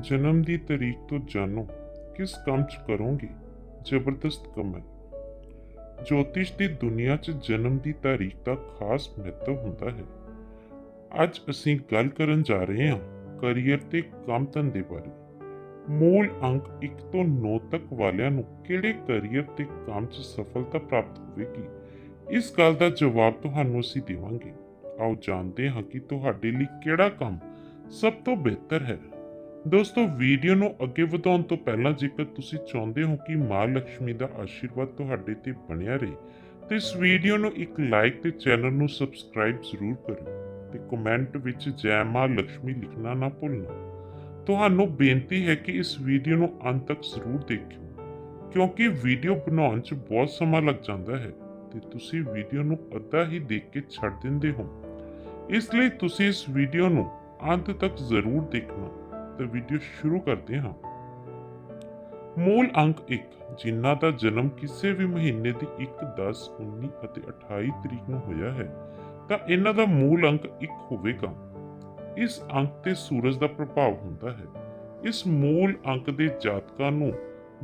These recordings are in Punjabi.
ਜਨਮ ਦੀ ਤਾਰੀਖ ਤੋਂ ਜਾਣੋ, ਕਿਸ ਕੰਮ 'ਚ ਕਰੋਗੇ? ਜ਼ਬਰਦਸਤ ਕਮਲ ਜੋਤਿਸ਼ ਦੀ ਦੁਨੀਆ 'ਚ ਜਨਮ ਦੀ ਤਾਰੀਖ ਦਾ ਖਾਸ ਮਹੱਤਵ ਹੁੰਦਾ ਹੈ। ਅੱਜ ਅਸੀਂ ਗੱਲ ਕਰਨ ਜਾ ਰਹੇ ਹਾਂ ਕੈਰੀਅਰ ਤੇ ਕੰਮ ਧੰਦੇ ਬਾਰੇ। ਮੂਲ ਅੰਕ 1 ਤੋਂ 9 ਤੱਕ ਵਾਲਿਆਂ ਨੂੰ ਕਿਹੜੇ ਕੈਰੀਅਰ ਤੇ ਕੰਮ 'ਚ ਸਫਲਤਾ ਪ੍ਰਾਪਤ ਹੋਵੇਗੀ? ਇਸ ਗੱਲ ਦਾ ਜਵਾਬ ਤੁਹਾਨੂੰ ਅਸੀਂ ਦੇਵਾਂਗੇ। ਆਓ ਜਾਣਦੇ ਹਾਂ ਕਿ ਤੁਹਾਡੇ ਲਈ ਕਿਹੜਾ ਕੰਮ ਸਭ ਤੋਂ ਬਿਹਤਰ ਹੈ। ਦੋਸਤੋ, ਵੀਡੀਓ ਨੂੰ ਅੱਗੇ ਵਧਾਉਣ ਤੋਂ ਪਹਿਲਾਂ ਜੇਕਰ ਤੁਸੀਂ ਚਾਹੁੰਦੇ ਹੋ ਕਿ ਮਾਂ ਲక్ష్ਮੀ ਦਾ ਆਸ਼ੀਰਵਾਦ ਤੁਹਾਡੇ ਤੇ ਬਣਿਆ ਰਹੇ, ਤੇ ਇਸ ਵੀਡੀਓ ਨੂੰ ਇੱਕ ਲਾਈਕ ਤੇ ਚੈਨਲ ਨੂੰ ਸਬਸਕ੍ਰਾਈਬ ਜ਼ਰੂਰ ਕਰੋ ਤੇ ਕਮੈਂਟ ਵਿੱਚ ਜੈ ਮਾਂ ਲక్ష్ਮੀ ਲਿਖਣਾ ਨਾ ਭੁੱਲਣਾ। ਤੁਹਾਨੂੰ ਬੇਨਤੀ ਹੈ ਕਿ ਇਸ ਵੀਡੀਓ ਨੂੰ ਅੰਤ ਤੱਕ ਜ਼ਰੂਰ ਦੇਖਿਓ, ਕਿਉਂਕਿ ਵੀਡੀਓ ਬਣਾਉਣ 'ਚ ਬਹੁਤ ਸਮਾਂ ਲੱਗ ਜਾਂਦਾ ਹੈ ਤੇ ਤੁਸੀਂ ਵੀਡੀਓ ਨੂੰ ਅੱਧਾ ਹੀ ਦੇਖ ਕੇ ਛੱਡ ਦਿੰਦੇ ਹੋ। ਇਸ ਲਈ ਤੁਸੀਂ ਇਸ ਵੀਡੀਓ ਨੂੰ ਅੰਤ ਤੱਕ ਜ਼ਰੂਰ ਦੇਖਣਾ। ਤਾਂ ਵੀਡੀਓ ਸ਼ੁਰੂ ਕਰਦੇ ਹਾਂ। ਮੂਲ ਅੰਕ 1 ਜਿਨ੍ਹਾਂ ਦਾ ਜਨਮ ਕਿਸੇ ਵੀ ਮਹੀਨੇ ਦੀ 1 10 19 ਅਤੇ 28 ਤਰੀਕ ਨੂੰ ਹੋਇਆ ਹੈ, ਤਾਂ ਇਹਨਾਂ ਦਾ ਮੂਲ ਅੰਕ 1 ਹੋਵੇਗਾ। ਇਸ ਅੰਕ ਤੇ ਸੂਰਜ ਦਾ ਪ੍ਰਭਾਵ ਹੁੰਦਾ ਹੈ। ਇਸ ਮੂਲ ਅੰਕ ਦੇ ਜਾਤਕਾਂ ਨੂੰ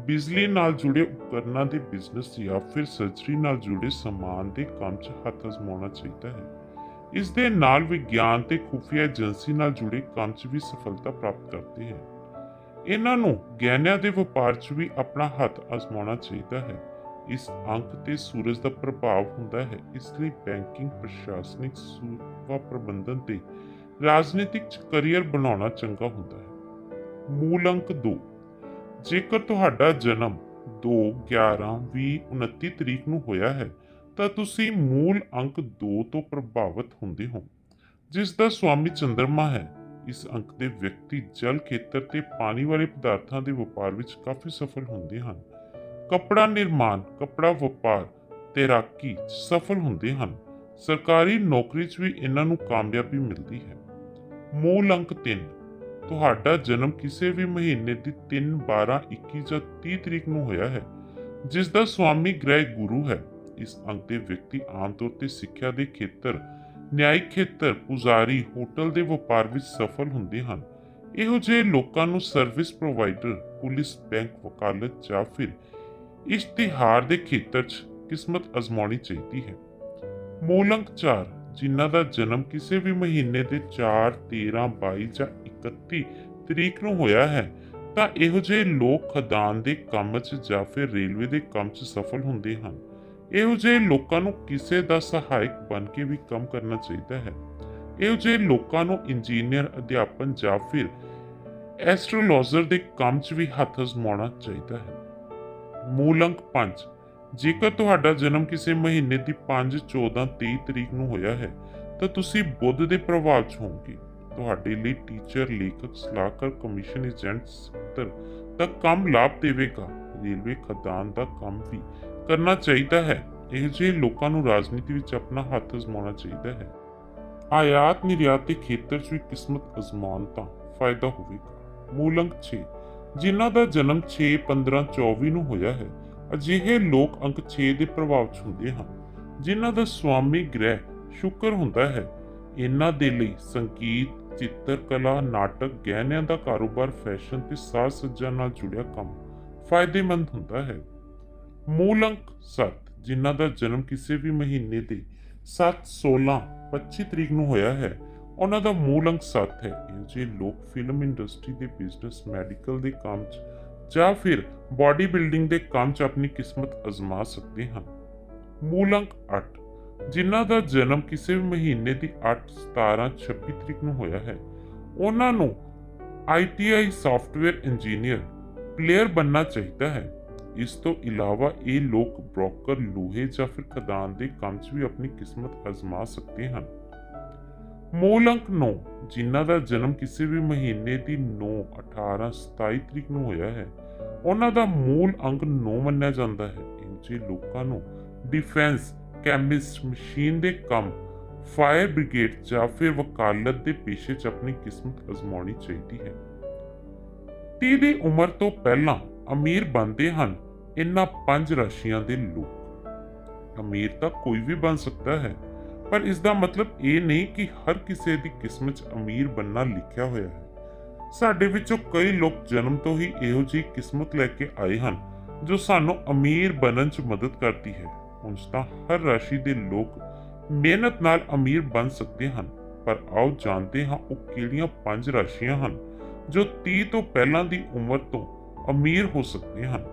ਬਿਜਲੀ ਨਾਲ ਜੁੜੇ ਉਪਕਰਨਾਂ ਦੇ ਬਿਜ਼ਨਸ ਜਾਂ ਫਿਰ ਸਰਜਰੀ ਨਾਲ ਜੁੜੇ ਸਮਾਨ ਦੇ ਕੰਮ 'ਚ ਹੱਥ ਅਜ਼ਮਾਉਣਾ ਚਾਹੀਦਾ ਹੈ। ਇਸ ਦੇ ਨਾਲ ਵਿਗਿਆਨ ਤੇ ਖੁਫੀਆ ਏਜੰਸੀ ਨਾਲ ਜੁੜੇ ਕੰਮ 'ਚ ਵੀ ਸਫਲਤਾ ਪ੍ਰਾਪਤ ਕਰਦੇ ਹਨ ਇਹਨਾਂ ਨੂੰ ਗਹਿਣਿਆਂ ਦੇ ਵਪਾਰ 'ਚ ਵੀ ਆਪਣਾ ਹੱਥ ਅਜ਼ਮਾਉਣਾ ਚਾਹੀਦਾ ਹੈ। ਇਸ ਅੰਕ ਤੇ ਸੂਰਜ ਦਾ ਪ੍ਰਭਾਵ ਹੁੰਦਾ ਹੈ। ਇਸ ਲਈ ਬੈਂਕਿੰਗ, ਪ੍ਰਸ਼ਾਸਨਿਕ ਸੇਵਾ ਪ੍ਰਬੰਧਨ ਤੇ ਰਾਜਨੀਤਿਕ 'ਚ ਕੈਰੀਅਰ ਬਣਾਉਣਾ ਚੰਗਾ ਹੁੰਦਾ ਹੈ। ਮੂਲ ਅੰਕ 2 ਜੇਕਰ ਤੁਹਾਡਾ ਜਨਮ 2 11 20 29 ਤਰੀਕ ਨੂੰ ਹੋਇਆ ਹੈ ਤਾਂ ਤੁਸੀਂ ਮੂਲ ਅੰਕ 2 ਤੋਂ ਪ੍ਰਭਾਵਿਤ ਹੁੰਦੇ ਹੋ। ਜਿਸ ਦਾ ਸਵਾਮੀ ਚੰਦਰਮਾ ਹੈ, ਇਸ ਅੰਕ ਦੇ ਵਿਅਕਤੀ ਜਲ ਖੇਤਰ ਤੇ ਪਾਣੀ ਵਾਲੇ ਪਦਾਰਥਾਂ ਦੇ ਵਪਾਰ ਵਿੱਚ ਕਾਫੀ ਸਫਲ ਹੁੰਦੇ ਹਨ। ਕੱਪੜਾ ਨਿਰਮਾਣ, ਕੱਪੜਾ ਵਪਾਰ, ਤੈਰਾਕੀ ਸਫਲ ਹੁੰਦੇ ਹਨ। ਸਰਕਾਰੀ ਨੌਕਰੀ 'ਚ ਵੀ ਇਹਨਾਂ ਨੂੰ ਕਾਮਯਾਬੀ ਮਿਲਦੀ ਹੈ। ਮੂਲ ਅੰਕ 3 ਤੁਹਾਡਾ ਜਨਮ ਕਿਸੇ ਵੀ ਮਹੀਨੇ ਦੀ 3 12 21 ਜਾਂ 30 ਤਰੀਕ ਨੂੰ ਹੋਇਆ ਹੈ, ਜਿਸ ਦਾ ਸਵਾਮੀ ਗ੍ਰਹਿ ਗੁਰੂ ਹੈ। ਇਸ ਅੰਕ ਦੇ ਵਿਅਕਤੀ ਆਮ ਤੌਰ ਤੇ ਸਿੱਖਿਆ ਦੇ ਖੇਤਰ, ਨਿਆਇਕ ਖੇਤਰ, ਪੁਜ਼ਾਰੀ, ਹੋਟਲ ਦੇ ਵਪਾਰ ਵਿੱਚ ਸਫਲ ਹੁੰਦੇ ਹਨ। ਇਹੋ ਜਿਹੇ ਲੋਕਾਂ ਨੂੰ ਸਰਵਿਸ ਪ੍ਰੋਵਾਈਡਰ ਪੁਲਿਸ, ਬੈਂਕ, ਵਕਾਲਤ ਜਾਂ ਫਿਰ ਇਸ਼ਤਿਹਾਰ ਦੇ ਖੇਤਰ 'ਚ ਕਿਸਮਤ ਅਜ਼ਮਾਉਣੀ ਚਾਹੀਦੀ ਹੈ। ਮੂਲ ਅੰਕ 4 ਜਿਨ੍ਹਾਂ ਦਾ ਜਨਮ ਕਿਸੇ ਵੀ ਮਹੀਨੇ ਦੇ 4 13 22 ਜਾਂ 31 ਤਰੀਕ ਨੂੰ ਹੋਇਆ ਹੈ, ਤਾਂ ਇਹੋ ਜਿਹੇ ਲੋਕ ਖਦਾਨ ਦੇ ਕੰਮ 'ਚ ਜਾਂ ਫਿਰ ਰੇਲਵੇ ਦੇ ਕੰਮ 'ਚ ਸਫਲ ਹੁੰਦੇ ਹਨ। ਇਹੋ ਜਿਹੇ ਲੋਕਾਂ ਨੂੰ ਕਿਸੇ ਦਾ ਸਹਾਇਕ ਬਣ ਕੇ ਵੀ ਕੰਮ ਕਰਨਾ ਚਾਹੀਦਾ ਹੈ। ਇਹੋ ਜਿਹੇ ਲੋਕਾਂ ਨੂੰ ਇੰਜੀਨੀਅਰ, ਅਧਿਆਪਨ ਜਾਂ ਫਿਰ ਐਸਟ੍ਰੋਲੋਜਰ ਦੇ ਕੰਮ 'ਚ ਵੀ ਹੱਥ ਅਜ਼ਮਾਉਣਾ ਚਾਹੀਦਾ ਹੈ। ਮੂਲ ਅੰਕ 5 ਜੇਕਰ ਤੁਹਾਡਾ ਜਨਮ ਕਿਸੇ ਮਹੀਨੇ ਦੀ 5 14 23 ਤਰੀਕ ਨੂੰ ਹੋਇਆ ਹੈ, ਤਾਂ ਤੁਸੀਂ ਬੁੱਧ ਦੇ ਪ੍ਰਭਾਵ 'ਚ ਹੋਵੋਗੇ। ਤੁਹਾਡੇ ਲਈ ਟੀਚਰ, ਲੇਖਕ, ਸਲਾਹਕਾਰ, ਕਮਿਸ਼ਨ ਏਜੰਟ, ਸਕੱਤਰ ਦਾ ਕੰਮ ਲਾਭ ਦੇਵੇਗਾ। ਰੇਲਵੇ ਖਦਾਨ ਦਾ ਕੰਮ ਵੀ ਕਰਨਾ ਚਾਹੀਦਾ ਹੈ। ਇਹ ਜਿਹੇ ਲੋਕਾਂ ਨੂੰ ਰਾਜਨੀਤੀ ਵਿੱਚ ਆਪਣਾ ਹੱਥ ਅਜ਼ਮਾਉਣਾ ਚਾਹੀਦਾ ਹੈ। ਆਯਾਤ ਨਿਰਯਾਤ ਦੇ ਖੇਤਰ 'ਚ ਵੀ ਕਿਸਮਤ ਅਜ਼ਮਾਉਣ ਤਾਂ ਫਾਇਦਾ ਹੋਵੇਗਾ। ਮੂਲ ਅੰਕ 6 ਜਿਨ੍ਹਾਂ ਦਾ ਜਨਮ 6 15 24 ਨੂੰ ਹੋਇਆ ਹੈ, ਅਜਿਹੇ ਲੋਕ ਅੰਕ 6 ਦੇ ਪ੍ਰਭਾਵ 'ਚ ਹੁੰਦੇ ਹਨ, ਜਿਨ੍ਹਾਂ ਦਾ ਸਵਾਮੀ ਗ੍ਰਹਿ ਸ਼ੁਕਰ ਹੁੰਦਾ ਹੈ। ਇਹਨਾਂ ਦੇ ਲਈ ਸੰਗੀਤ ਚਿੱਤਰਕਲਾ ਨਾਟਕ, ਗਹਿਣਿਆਂ ਦਾ ਕਾਰੋਬਾਰ, ਫੈਸ਼ਨ ਤੇ ਸਾਜ ਸੱਜਾ ਨਾਲ ਜੁੜਿਆ ਕੰਮ ਫਾਇਦੇਮੰਦ ਹੁੰਦਾ ਹੈ। ਮੂਲ ਅੰਕ 7 ਜਿਨ੍ਹਾਂ ਦਾ ਜਨਮ ਕਿਸੇ ਵੀ ਮਹੀਨੇ ਦੇ 7 16 25 ਤਰੀਕ ਨੂੰ ਹੋਇਆ ਹੈ, ਉਹਨਾਂ ਦਾ ਮੂਲ ਅੰਕ 7 ਹੈ। ਇਹ ਜੇ ਲੋਕ ਫਿਲਮ ਇੰਡਸਟਰੀ ਦੇ ਬਿਜ਼ਨਸ ਮੈਡੀਕਲ ਦੇ ਕੰਮ 'ਚ ਜਾਂ ਫਿਰ ਬਾਡੀ ਬਿਲਡਿੰਗ ਦੇ ਕੰਮ 'ਚ ਆਪਣੀ ਕਿਸਮਤ ਅਜ਼ਮਾ ਸਕਦੇ ਹਨ ਮੂਲ ਅੰਕ 8 ਜਿਨ੍ਹਾਂ ਦਾ ਜਨਮ ਕਿਸੇ ਵੀ ਮਹੀਨੇ ਦੀ 8 17 26 ਤਰੀਕ ਨੂੰ ਹੋਇਆ ਹੈ, ਉਹਨਾਂ ਨੂੰ ਆਈਟੀਆਈ ਸੌਫਟਵੇਅਰ ਇੰਜੀਨੀਅਰ ਪਲੇਅਰ ਬੰਨਣਾ ਚਾਹੀਦਾ ਹੈ। ਇਸ ਤੋਂ ਇਲਾਵਾ ਇਹ ਲੋਕ ਬ੍ਰੋਕਰ, ਲੋਹੇ ਜਾਂ ਫਿਰ ਖਦਾਨ ਦੇ ਕੰਮ 'ਚ ਵੀ ਆਪਣੀ ਕਿਸਮਤ ਅਜ਼ਮਾ ਸਕਦੇ ਹਨ। ਮੂਲ ਅੰਕ 9 ਜਿਨ੍ਹਾਂ ਦਾ ਜਨਮ ਕਿਸੇ ਵੀ ਮਹੀਨੇ ਦੀ 9 18 27 ਤਰੀਕ ਨੂੰ ਹੋਇਆ ਹੈ, ਉਹਨਾਂ ਦਾ ਮੂਲ ਅੰਕ 9 ਮੰਨਿਆ ਜਾਂਦਾ ਹੈ। ਇਹ ਲੋਕਾਂ ਨੂੰ ਡਿਫੈਂਸ, ਕੈਮਿਸਟ, ਮਸ਼ੀਨ ਦੇ ਕੰਮ, ਫਾਇਰ ਬ੍ਰਿਗੇਡ ਜਾਂ ਫਿਰ ਵਕਾਲਤ ਦੇ ਪੇਸ਼ੇ 'ਚ ਆਪਣੀ ਕਿਸਮਤ ਅਜ਼ਮਾਉਣੀ ਚਾਹੀਦੀ ਹੈ। 30 ਦੀ ਉਮਰ ਤੋਂ ਪਹਿਲਾਂ ਅਮੀਰ ਬਣਦੇ ਹਨ। ਇਹਨਾਂ ਪੰਜ ਰਾਸ਼ੀਆਂ ਦੇ ਲੋਕ। ਅਮੀਰ ਤਾਂ ਕੋਈ ਵੀ ਬਣ ਸਕਦਾ ਹੈ, ਪਰ ਇਸ ਦਾ ਮਤਲਬ ਇਹ ਨਹੀਂ ਕਿ ਹਰ ਕਿਸੇ ਦੀ ਕਿਸਮਤ 'ਚ ਅਮੀਰ ਬੰਨਾ ਲਿਖਿਆ ਹੋਇਆ ਹੈ। ਸਾਡੇ ਵਿੱਚੋਂ ਕਈ ਲੋਕ ਜਨਮ ਤੋਂ ਹੀ ਇਹੋ ਜਿਹੀ ਕਿਸਮਤ ਲੈ ਕੇ ਆਏ ਹਨ, ਜੋ ਸਾਨੂੰ ਅਮੀਰ ਬਣਨ 'ਚ ਮਦਦ ਕਰਦੀ ਹੈ। ਉਂਝ ਤਾਂ ਹਰ ਰਾਸ਼ੀ ਦੇ ਲੋਕ ਮਿਹਨਤ ਨਾਲ ਅਮੀਰ ਬਣ ਸਕਦੇ ਹਨ, ਪਰ ਆਓ ਜਾਣਦੇ ਹਾਂ ਉਹ ਕਿਹੜੀਆਂ ਪੰਜ ਰਾਸ਼ੀਆਂ ਹਨ, ਜੋ 30 ਤੋਂ ਪਹਿਲਾਂ ਦੀ ਉਮਰ ਤੋਂ ਅਮੀਰ ਹੋ ਸਕਦੇ ਹਨ।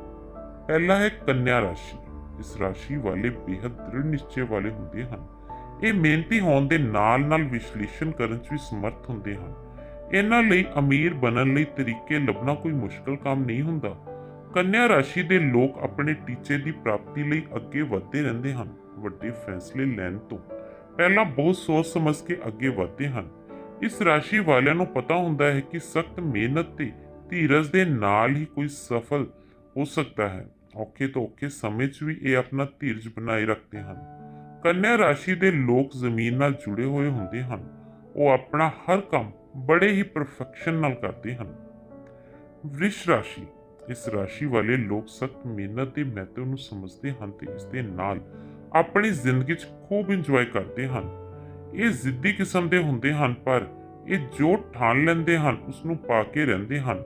ਪਹਿਲਾ ਹੈ ਕੰਨਿਆ ਰਾਸ਼ੀ, ਇਸ ਰਾਸ਼ੀ ਵਾਲੇ ਬੇहद ਦ੍ਰਿੜ ਨਿਸ਼ਚੇ ਵਾਲੇ ਹੁੰਦੇ ਹਨ। ਇਹ ਮਿਹਨਤੀ ਹੋਣ ਦੇ ਨਾਲ-ਨਾਲ ਵਿਸ਼ਲੇਸ਼ਣ ਕਰਨ 'ਚ ਵੀ ਸਮਰਥ ਹੁੰਦੇ ਹਨ। ਇਹਨਾਂ ਲਈ ਅਮੀਰ ਬਣਨ ਲਈ ਤਰੀਕੇ ਲੱਭਣਾ ਕੋਈ ਮੁਸ਼ਕਲ ਕੰਮ ਨਹੀਂ ਹੁੰਦਾ। ਕੰਨਿਆ ਰਾਸ਼ੀ ਦੇ ਲੋਕ ਆਪਣੇ ਟੀਚੇ ਦੀ ਪ੍ਰਾਪਤੀ ਲਈ ਅੱਗੇ ਵਧਦੇ ਰਹਿੰਦੇ ਹਨ, ਵੱਡੇ ਫੈਸਲੇ ਲੈਣ ਤੋਂ। ਪਹਿਲਾਂ ਬਹੁਤ ਸੋਚ ਸਮਝ ਕੇ ਅੱਗੇ ਵਧਦੇ ਹਨ। ਇਸ ਰਾਸ਼ੀ ਵਾਲਿਆਂ ਨੂੰ ਪਤਾ ਹੁੰਦਾ ਹੈ ਕਿ ਸਖਤ ਮਿਹਨਤ ਤੇ ਧੀਰਜ ਦੇ ਨਾਲ ਹੀ ਕੋਈ ਸਫਲ ਹੋ ਸਕਦਾ ਹੈ। ਔਖੇ ਤੋਂ ਔਖੇ ਸਮੇਂ 'ਚ ਵੀ ਇਹ ਆਪਣਾ ਧੀਰਜ ਬਣਾਏ ਰੱਖਦੇ ਹਨ। ਕੰਨਿਆ ਰਾਸ਼ੀ ਦੇ ਲੋਕ ਜ਼ਮੀਨ ਨਾਲ ਜੁੜੇ ਹੋਏ ਹੁੰਦੇ ਹਨ। ਉਹ ਆਪਣਾ ਹਰ ਕੰਮ ਬੜੇ ਹੀ ਪਰਫੈਕਸ਼ਨ ਨਾਲ ਕਰਦੇ ਹਨ। ਵ੍ਰਿਸ਼ ਰਾਸ਼ੀ, ਇਸ ਰਾਸ਼ੀ ਵਾਲੇ ਲੋਕ ਸਖਤ ਮਿਹਨਤ ਦੇ ਮਹੱਤਵ ਨੂੰ ਸਮਝਦੇ ਹਨ ਤੇ ਇਸ ਦੇ ਨਾਲ ਆਪਣੀ ਜ਼ਿੰਦਗੀ 'ਚ ਖੂਬ ਇੰਜੋਏ ਕਰਦੇ ਹਨ। ਇਹ ਜ਼ਿੱਦੀ ਕਿਸਮ ਦੇ ਹੁੰਦੇ ਹਨ ਪਰ ਇਹ ਜੋ ਠਾਣ ਲੈਂਦੇ ਹਨ ਉਸ ਨੂੰ ਪਾ ਕੇ ਰਹਿੰਦੇ ਹਨ।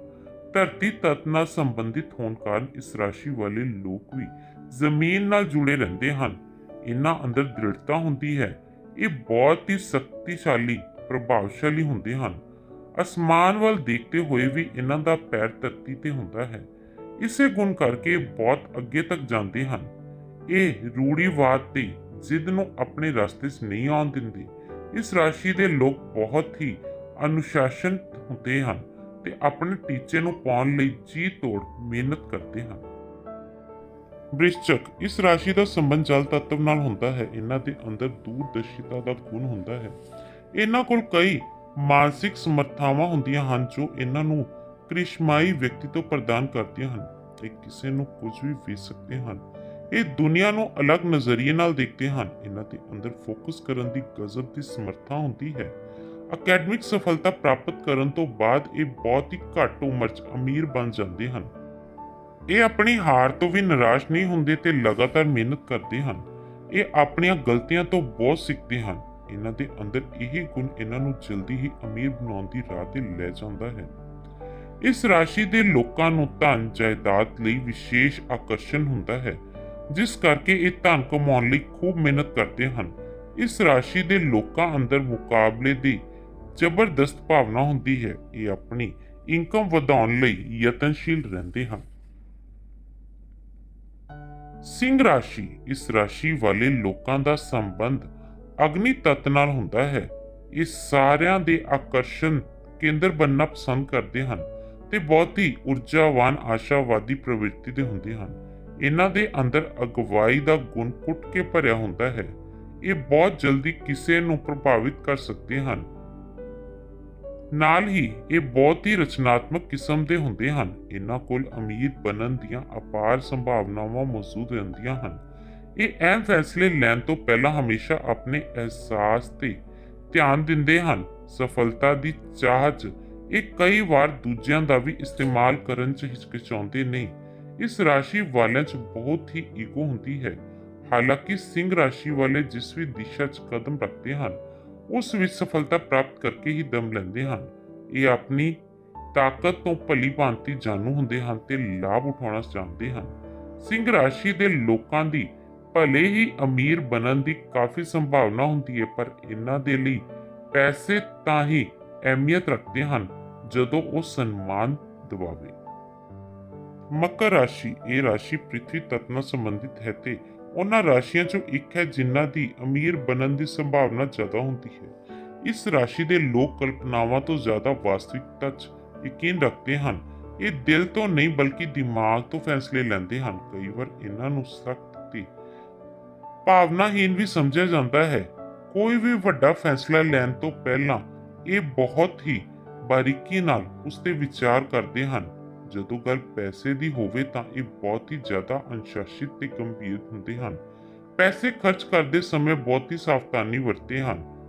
ਧਰਤੀ ਤੱਤ ਨਾਲ ਸੰਬੰਧਿਤ ਹੋਣ ਕਾਰਨ ਇਸ ਰਾਸ਼ੀ ਵਾਲੇ ਲੋਕ ਵੀ ਜ਼ਮੀਨ ਨਾਲ ਜੁੜੇ ਰਹਿੰਦੇ ਹਨ। ਇਹਨਾਂ ਅੰਦਰ ਦ੍ਰਿੜਤਾ ਹੁੰਦੀ ਹੈ। ਇਹ ਬਹੁਤ ਹੀ ਸ਼ਕਤੀਸ਼ਾਲੀ, ਪ੍ਰਭਾਵਸ਼ਾਲੀ ਹੁੰਦੇ ਹਨ। ਅਸਮਾਨ ਵੱਲ ਦੇਖਦੇ ਹੋਏ ਵੀ ਇਹਨਾਂ ਦਾ ਪੈਰ ਧਰਤੀ ਤੇ ਹੁੰਦਾ ਹੈ। ਇਸੇ ਗੁਣ ਕਰਕੇ ਬਹੁਤ ਅੱਗੇ ਤੱਕ ਜਾਂਦੇ ਹਨ। ਇਹ ਰੂੜੀਵਾਦ ਤੇ ਜ਼ਿੱਦ ਨੂੰ ਆਪਣੇ ਰਸਤੇ 'ਚ ਨਹੀਂ ਆਉਣ ਦਿੰਦੇ। ਇਸ ਰਾਸ਼ੀ ਦੇ ਲੋਕ ਬਹੁਤ ਹੀ ਅਨੁਸ਼ਾਸਨਿਤ ਹੁੰਦੇ ਹਨ। ਤੇ ਆਪਣੇ ਟੀਚੇ ਨੂੰ ਪਾਉਣ ਲਈ ਜੀ ਤੋੜ ਮਿਹਨਤ ਕਰਦੇ ਹਨ। ਬ੍ਰਿਸ਼ਚਕ, ਇਸ ਰਾਸ਼ੀ ਦਾ ਸੰਬੰਧ ਜਲ ਤੱਤਵ ਨਾਲ ਹੁੰਦਾ ਹੈ। ਇਹਨਾਂ ਦੇ ਅੰਦਰ ਦੂਰਦਰਸ਼ਿਤਾ ਦਾ ਗੁਣ ਹੁੰਦਾ ਹੈ। ਇਹਨਾਂ ਕੋਲ ਕਈ ਮਾਨਸਿਕ ਸਮਰੱਥਾਵਾਂ ਹੁੰਦੀਆਂ ਹਨ, ਜੋ ਇਹਨਾਂ ਨੂੰ ਕ੍ਰਿਸ਼ਮਾਈ ਤੋਂ ਪ੍ਰਦਾਨ ਕਰਦੀਆਂ ਹਨ ਤੇ ਕਿਸੇ ਨੂੰ ਕੁਝ ਵੀ ਵੇਚ ਸਕਦੇ ਹਨ। ਇਹ ਦੁਨੀਆ ਨੂੰ ਅਲੱਗ ਨਜ਼ਰੀਏ ਨਾਲ ਦੇਖਦੇ ਹਨ। ਇਹਨਾਂ ਦੇ ਅੰਦਰ ਫੋਕਸ ਕਰਨ ਦੀ ਗਜ਼ਬ ਦੀ ਸਮਰੱਥਾ ਹੁੰਦੀ ਹੈ। ਅਕੈਡਮਿਕ ਸਫਲਤਾ ਪ੍ਰਾਪਤ ਕਰਨ ਤੋਂ ਬਾਅਦ ਇਹ ਬਹੁਤ ਹੀ ਘੱਟ ਉਮਰ 'ਚ ਅਮੀਰ ਬਣ ਜਾਂਦੇ ਹਨ। ਇਹ ਆਪਣੀ ਹਾਰ ਤੋਂ ਵੀ ਨਿਰਾਸ਼ ਨਹੀਂ ਹੁੰਦੇ ਤੇ ਲਗਾਤਾਰ ਮਿਹਨਤ ਕਰਦੇ ਹਨ। ਇਹ ਆਪਣੀਆਂ ਗਲਤੀਆਂ ਤੋਂ ਬਹੁਤ ਸਿੱਖਦੇ ਹਨ। ਇਹਨਾਂ ਦੇ ਅੰਦਰ ਇਹ ਗੁਣ ਇਹਨਾਂ ਨੂੰ ਜਲਦੀ ਹੀ ਅਮੀਰ ਬਣਾਉਣ ਦੀ ਰਾਹ ਤੇ ਲੈ ਜਾਂਦਾ ਹੈ। ਇਸ ਰਾਸ਼ੀ ਦੇ ਲੋਕਾਂ ਨੂੰ ਧਨ, ਜਾਇਦਾਦ ਲਈ ਵਿਸ਼ੇਸ਼ ਆਕਰਸ਼ਣ ਹੁੰਦਾ ਹੈ, ਜਿਸ ਕਰਕੇ ਇਹ ਧਨ ਕਮਾਉਣ ਲਈ ਖੂਬ ਮਿਹਨਤ ਕਰਦੇ ਹਨ। ਇਸ ਰਾਸ਼ੀ ਦੇ ਲੋਕਾਂ ਅੰਦਰ ਮੁਕਾਬਲੇ ਦੀ ਜ਼ਬਰਦਸਤ ਭਾਵਨਾ ਹੁੰਦੀ ਹੈ ਇਹ ਆਪਣੀ ਇਨਕਮ ਵਧਾਉਣ ਲਈ ਯਤਨਸ਼ੀਲ ਰਹਿੰਦੇ ਹਨ। ਸਿੰਘ ਰਾਸ਼ੀ ਇਸ ਰਾਸ਼ੀ ਵਾਲੇ ਲੋਕਾਂ ਦਾ ਸੰਬੰਧ ਅਗਨੀ ਤੱਤ ਨਾਲ ਹੁੰਦਾ ਹੈ। ਇਹ ਸਾਰਿਆਂ ਦੇ ਆਕਰਸ਼ਣ ਕੇਂਦਰ ਬੰਨਣਾ ਪਸੰਦ ਕਰਦੇ ਹਨ ਤੇ ਬਹੁਤ ਹੀ ਊਰਜਾਵਾਨ, ਆਸ਼ਾਵਾਦੀ ਪ੍ਰਵਿਰਤੀ ਦੇ ਹੁੰਦੇ ਹਨ। ਇਹਨਾਂ ਦੇ ਅੰਦਰ ਅਗਵਾਈ ਦਾ ਗੁਣ ਕੁੱਟ ਕੇ ਭਰਿਆ ਹੁੰਦਾ ਹੈ। ਇਹ ਬਹੁਤ ਜਲਦੀ ਕਿਸੇ ਨੂੰ ਪ੍ਰਭਾਵਿਤ ਕਰ ਸਕਦੇ ਹਨ। ਨਾਲ ਹੀ ਇਹ ਬਹੁਤ ਹੀ ਰਚਨਾਤਮਕ ਕਿਸਮ ਦੇ ਹੁੰਦੇ ਹਨ। ਇਹਨਾਂ ਕੋਲ ਅਮੀਰ ਬਣਨ ਦੀਆਂ ਅਪਾਰ ਸੰਭਾਵਨਾਵਾਂ ਮੌਜੂਦ ਰਹਿੰਦੀਆਂ ਹਨ। ਇਹ ਅਹਿਮ ਫੈਸਲੇ ਲੈਣ ਤੋਂ ਪਹਿਲਾਂ ਹਮੇਸ਼ਾ ਆਪਣੇ ਅਹਿਸਾਸ ਤੇ ਧਿਆਨ ਦਿੰਦੇ ਹਨ। ਸਫਲਤਾ ਦੀ ਚਾਹ 'ਚ ਇਹ ਕਈ ਵਾਰ ਦੂਜਿਆਂ ਦਾ ਵੀ ਇਸਤੇਮਾਲ ਕਰਨ 'ਚ ਹਿਚਕਿਚਾਉਂਦੇ ਨਹੀਂ ਇਸ ਰਾਸ਼ੀ ਵਾਲਿਆਂ 'ਚ ਬਹੁਤ ਹੀ ਈਗੋ ਹੁੰਦੀ ਹੈ। ਹਾਲਾਂਕਿ ਸਿੰਘ ਰਾਸ਼ੀ ਵਾਲੇ ਜਿਸ ਵੀ ਦਿਸ਼ਾ 'ਚ ਕਦਮ ਰੱਖਦੇ ਹਨ ਉਸ ਵਿੱਚ ਸਫਲਤਾ ਪ੍ਰਾਪਤ ਕਰਕੇ ਹੀ ਦਮ ਲੈਂਦੇ ਹਨ। ਇਹ ਆਪਣੀ ਤਾਕਤ ਤੋਂ ਭਲੀ ਭਾਂਤੀ ਜਾਣੂ ਹੁੰਦੇ ਹਨ ਤੇ ਲਾਭ ਉਠਾਉਣਾ ਚਾਹੁੰਦੇ ਹਨ। ਸਿੰਘ ਰਾਸ਼ੀ ਦੇ ਲੋਕਾਂ ਦੀ ਭਲੇ ਹੀ ਅਮੀਰ ਬਣਨ ਦੀ ਕਾਫੀ ਸੰਭਾਵਨਾ ਹੁੰਦੀ ਹੈ, ਪਰ ਇਹਨਾਂ ਦੇ ਲਈ ਪੈਸੇ ਤਾਂ ਹੀ ਅਹਿਮੀਅਤ ਰੱਖਦੇ ਹਨ ਜਦੋਂ ਉਹ ਸਨਮਾਨ ਦਿਵਾਵੇ। ਮਕਰ ਰਾਸ਼ੀ, ਇਹ ਰਾਸ਼ੀ ਪ੍ਰਿਥਵੀ ਤੱਤ ਨਾਲ ਸੰਬੰਧਿਤ ਹੈ ਤੇ ਉਹਨਾਂ ਰਾਸ਼ੀਆਂ ਚੋਂ ਇੱਕ ਹੈ ਜਿਨ੍ਹਾਂ ਦੀ ਅਮੀਰ ਬਣਨ ਦੀ ਸੰਭਾਵਨਾ ਜ਼ਿਆਦਾ ਹੁੰਦੀ ਹੈ। ਇਸ ਰਾਸ਼ੀ ਦੇ ਲੋਕ ਕਲਪਨਾਵਾਂ ਤੋਂ ਜ਼ਿਆਦਾ ਵਾਸਤਵਿਕਤਾ 'ਚ ਯਕੀਨ ਰੱਖਦੇ ਹਨ। ਇਹ ਦਿਲ ਤੋਂ ਨਹੀਂ ਬਲਕਿ ਦਿਮਾਗ ਤੋਂ ਫੈਸਲੇ ਲੈਂਦੇ ਹਨ। ਕਈ ਵਾਰ ਇਹਨਾਂ ਨੂੰ ਸਖਤ ਤੇ ਭਾਵਨਾਹੀਨ ਵੀ ਸਮਝਿਆ ਜਾਂਦਾ ਹੈ। ਕੋਈ ਵੀ ਵੱਡਾ ਫੈਸਲਾ ਲੈਣ ਤੋਂ ਪਹਿਲਾਂ ਇਹ ਬਹੁਤ ਹੀ ਬਾਰੀਕੀ ਨਾਲ ਉਸ ਤੇ ਵਿਚਾਰ ਕਰਦੇ ਹਨ। ਜਦੋਂ ਗੱਲ ਪੈਸੇ ਦੀ ਹੋਵੇ ਤਾਂ ਇਹ ਬਹੁਤ ਹੀ ਜ਼ਿਆਦਾ ਅਨੁਸ਼ਾਸਿਤ ਤੇ ਗੰਭੀਰ ਹੁੰਦੇ ਹਨ। ਪੈਸੇ ਖਰਚ ਕਰਦੇ ਸਮੇਂ ਬਹੁਤ ਹੀ ਸਾਵਧਾਨੀ ਵਰਤਦੇ ਹਨ।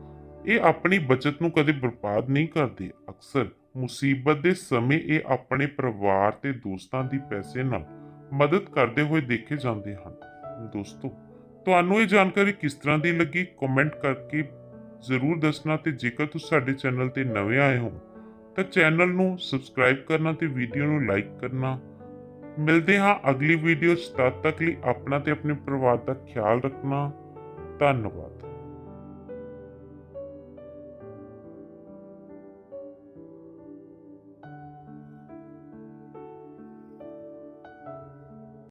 ਇਹ ਆਪਣੀ ਬਚਤ ਨੂੰ ਕਦੇ ਬਰਬਾਦ ਨਹੀਂ ਕਰਦੇ। ਅਕਸਰ ਮੁਸੀਬਤ ਦੇ ਸਮੇਂ ਇਹ ਆਪਣੇ ਪਰਿਵਾਰ ਤੇ ਦੋਸਤਾਂ ਦੀ ਪੈਸੇ ਨਾਲ ਮਦਦ ਕਰਦੇ ਹੋਏ ਦੇਖੇ ਜਾਂਦੇ ਹਨ। ਦੋਸਤੋ, ਤੁਹਾਨੂੰ ਇਹ ਜਾਣਕਾਰੀ ਕਿਸ ਤਰ੍ਹਾਂ ਦੀ ਲੱਗੀ? ਕਮੈਂਟ ਕਰਕੇ ਜ਼ਰੂਰ ਦੱਸਣਾ ਤੇ ਜੇਕਰ ਤੁਸੀਂ ਸਾਡੇ ਚੈਨਲ ਤੇ ਨਵੇਂ ਆਏ ਹੋ ਤਾਂ ਚੈਨਲ ਨੂੰ ਸਬਸਕ੍ਰਾਈਬ ਕਰਨਾ ਤੇ ਵੀਡੀਓ ਨੂੰ ਲਾਈਕ ਕਰਨਾ। ਮਿਲਦੇ ਹਾਂ ਅਗਲੀ ਵੀਡੀਓ 'ਚ। ਤਦ ਤੱਕ ਲਈ ਆਪਣਾ ਤੇ ਆਪਣੇ ਪਰਿਵਾਰ ਦਾ ਖਿਆਲ ਰੱਖਣਾ। ਧੰਨਵਾਦ।